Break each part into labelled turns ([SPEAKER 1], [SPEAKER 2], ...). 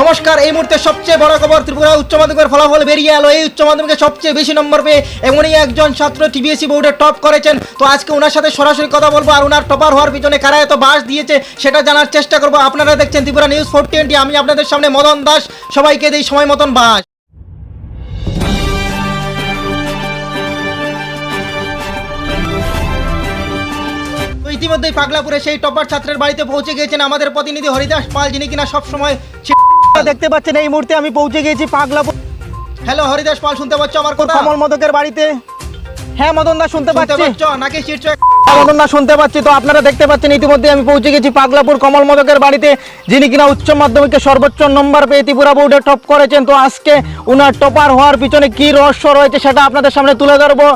[SPEAKER 1] নমস্কার, এই মুহূর্তে সবচেয়ে বড় খবর ত্রিপুরা উচ্চ মাধ্যমিকের ফলাফল বেরিয়ে এলো। এই উচ্চ মাধ্যমিকে সবচেয়ে বেশি নম্বর পেয়ে এমনই একজন ছাত্র টিবিএসসি বোর্ডে টপ করেছেন। তো আজকে ওনার সাথে সরাসরি কথা বলব আর ওনার টপার হওয়ার পিছনে কারা এত বাস দিয়েছে সেটা জানার চেষ্টা করব। আপনারা দেখছেন ত্রিপুরা নিউজ ফোর টোয়েন্টি আমি আপনাদের সামনে মদন দাস। সবাইকে দিই সময় মতন বাস। ইতিমধ্যেই পাগলাপুরে সেই টপার ছাত্রের বাড়িতে পৌঁছে গিয়েছেন আমাদের প্রতিনিধি হরিদাস পাল, যিনি কিনা সবসময় দেখতে পাচ্ছেন এই মুহূর্তে আমি পৌঁছে গিয়েছি পাগলাপুর। হ্যালো হরিদাস পাল শুনতে পাচ্ছ আমার কথা? কমল মদকের বাড়িতে। হ্যাঁ মদন দা শুনতে পাচ্ছি। নাকি শীর্ষ মদন দা শুনতে পাচ্ছি। তো আপনারা দেখতে পাচ্ছেন ইতিমধ্যে আমি পৌঁছে গেছি পাগলাপুর কমল মদকের বাড়িতে যিনি কিনা উচ্চ মাধ্যমিকে সর্বোচ্চ নম্বর পেয়ে ত্রিপুরা বোর্ডে টপ করেছেন। তো আজকে উনার টপার হওয়ার পিছনে কি রহস্য রয়েছে সেটা আপনাদের সামনে তুলে ধরবো।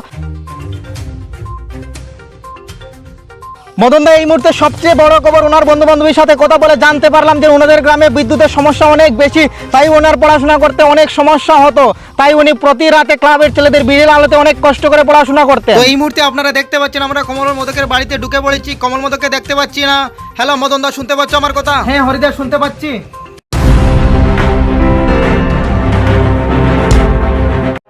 [SPEAKER 1] মদন দা এই মুহূর্তে সবচেয়ে বড় খবর ওনার বন্ধু বান্ধবীর সাথে কথা বলে জানতে পারলাম যে ওনাদের গ্রামে বিদ্যুতের সমস্যা অনেক বেশি। তাই ওনার পড়াশোনা করতে অনেক সমস্যা হতো। তাই উনি প্রতি রাতে ক্লাবের ছেলেদের বিড়ির আলোতে অনেক কষ্ট করে পড়াশোনা করতে তো এই মুহূর্তে আপনারা দেখতে পাচ্ছেন আমরা কমল মদকের বাড়িতে ঢুকে পড়েছি। কমল মদককে দেখতে পাচ্ছি না। হ্যালো মদন দা শুনতে পাচ্ছ আমার কথা? হ্যাঁ হরিদা শুনতে পাচ্ছি।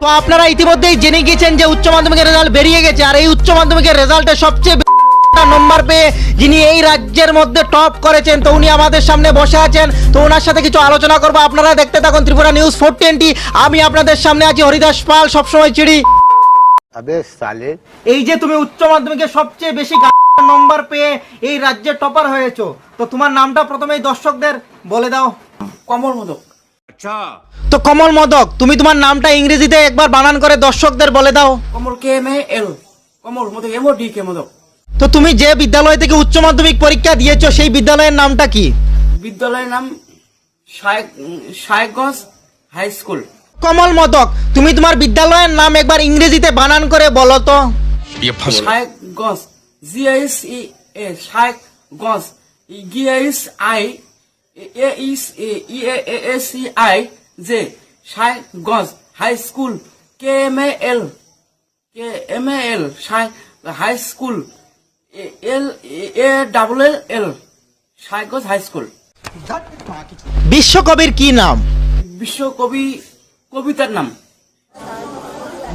[SPEAKER 1] তো আপনারা ইতিমধ্যেই জেনে গেছেন যে উচ্চ মাধ্যমিকের রেজাল্ট বেরিয়ে গেছে আর এই উচ্চ মাধ্যমিকের রেজাল্টে সবচেয়ে একটা নম্বর পেয়ে যিনি এই রাজ্যের মধ্যে টপ করেছেন তো উনি আমাদের সামনে বসে আছেন। তো ওনার সাথে কিছু আলোচনা করব। আপনারা দেখতে থাকুন ত্রিপুরা নিউজ ফোর টোয়েন্টি আমি আপনাদের সামনে আছি হরিদাস পাল সবসময় চিড়ি। এই যে তুমি উচ্চ মাধ্যমিকে সবচেয়ে বেশি নম্বর পেয়ে এই রাজ্যে টপার হয়েছ তো তোমার নামটা প্রথমে দর্শকদের বলে দাও।
[SPEAKER 2] কমল মোদক। আচ্ছা।
[SPEAKER 1] তো কমল মোদক তুমি তোমার নামটা ইংরেজিতে একবার বানান করে দর্শকদের বলে দাও।
[SPEAKER 2] Kamal K M L Kamal Modak M O D K Modak.
[SPEAKER 1] তো তুমি যে বিদ্যালয় থেকে উচ্চ মাধ্যমিক পরীক্ষা দিয়েছ সেই বিদ্যালয়ের নামটা কি?
[SPEAKER 2] বিদ্যালয়ের নাম শায়েক শায়েকগঞ্জ হাই স্কুল।
[SPEAKER 1] কমল মদক তুমি তোমার বিদ্যালয়ের নাম একবার ইংরেজিতে বানান করে বলো তো।
[SPEAKER 2] Shayekganj G S E A Shayekganj G S I A S E A S E I J Shayekganj high school K M A L K M A L high school. L A double L L Shayekganj high school
[SPEAKER 1] বিশ্বকবির কি নাম?
[SPEAKER 2] বিশ্বকবি কবিতার নাম।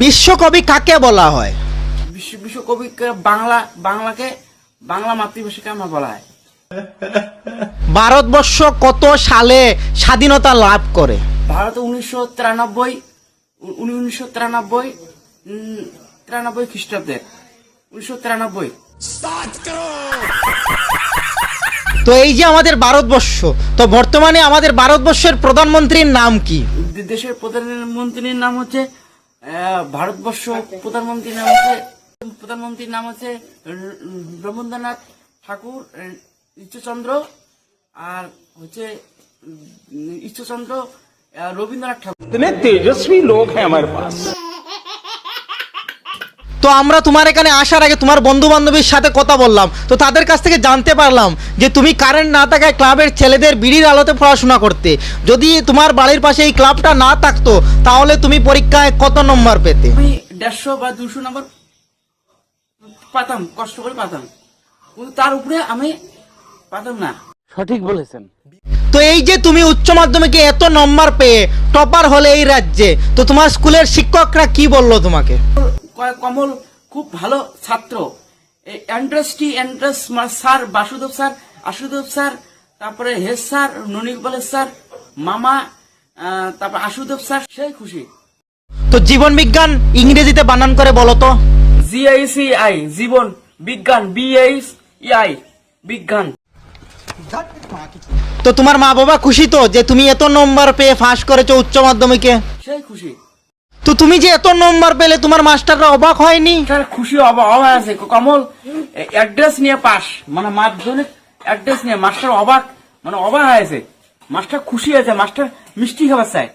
[SPEAKER 1] বিশ্বকবি কাকে বলা হয়?
[SPEAKER 2] বিশ্ব বিশ্বকবিকে বাংলা বাংলাকে বাংলা মাতৃভাষাকে আমার বলা হয়।
[SPEAKER 1] ভারতবর্ষ কত সালে স্বাধীনতা লাভ করে?
[SPEAKER 2] ভারত উনিশশো তিরানব্বই উনিশশো তিরানব্বই তিরানব্বই খ্রিস্টাব্দে। উনিশশো তিরানব্বই।
[SPEAKER 1] তো এই যে আমাদের ভারতবর্ষ তো বর্তমানে আমাদের ভারতবর্ষের প্রধানমন্ত্রীর নাম কি?
[SPEAKER 2] দেশের প্রধানমন্ত্রীর নাম হচ্ছে ভারতবর্ষ প্রধানমন্ত্রীর নাম হচ্ছে প্রধানমন্ত্রীর নাম হচ্ছে রবীন্দ্রনাথ ঠাকুর ঈশ্বরচন্দ্র আর হচ্ছে ঈশ্বরচন্দ্র রবীন্দ্রনাথ ঠাকুর।
[SPEAKER 3] তেজস্বী লোক হ্যাঁ আমার পাশ
[SPEAKER 1] তো আমরা তোমার এখানে আসার আগে তোমার বন্ধু বান্ধবীর সাথে কথা বললাম। তো তাদের কাছ থেকে জানতে পারলাম যে তুমি কারেন্ট না থাকায় ক্লাবের ছেলেদের বিড়ির আলোতে পড়াশোনা করতে। যদি তোমার বাড়ির পাশে এই ক্লাবটা না থাকতো তাহলে তুমি পরীক্ষায় কত নম্বর পেতে?
[SPEAKER 2] আমি দেড়শো বা দুশো নম্বর পাতাম কষ্ট করে পাতাম। কিন্তু তার উপরে আমি পাতাম না। সঠিক বলেছেন।
[SPEAKER 1] তো এই যে তুমি উচ্চ মাধ্যমিকে এত নম্বর পেয়ে টপার হলে এই রাজ্যে তো তোমার স্কুলের শিক্ষকরা কি বলল তোমাকে?
[SPEAKER 2] কমল খুব ভালো ছাত্র। এন্ট্রাসটি entrance sir Basudeb sir Ashudeb sir তারপরে হেড স্যার ননিকবালের স্যার মামা তারপর আশুদেব স্যার সেই খুশি।
[SPEAKER 1] তো জীবন বিজ্ঞান ইংরেজিতে বানান করে বলো তো।
[SPEAKER 2] জিআইসি আই জীবন বিজ্ঞান বিএস আই বিজ্ঞান।
[SPEAKER 1] তো তোমার মা বাবা খুশি তো যে তুমি এত নম্বর পেয়ে ফাঁস করেছ উচ্চ মাধ্যমিকে?
[SPEAKER 2] সেই খুশি।
[SPEAKER 1] তো তুমি যে এত নম্বর পেলে, তোমার মাস্টাররা অবাক হয়নি?
[SPEAKER 2] স্যার খুশি অবাক অবাক আছে কমল অ্যাড্রেস নিয়ে পাস। মানে মাধ্যমিক অ্যাড্রেস নিয়ে মাস্টার অবাক মানে অবাক হয়েছে। মাস্টার খুশি আছে মাস্টার মিষ্টি খাবার চায়।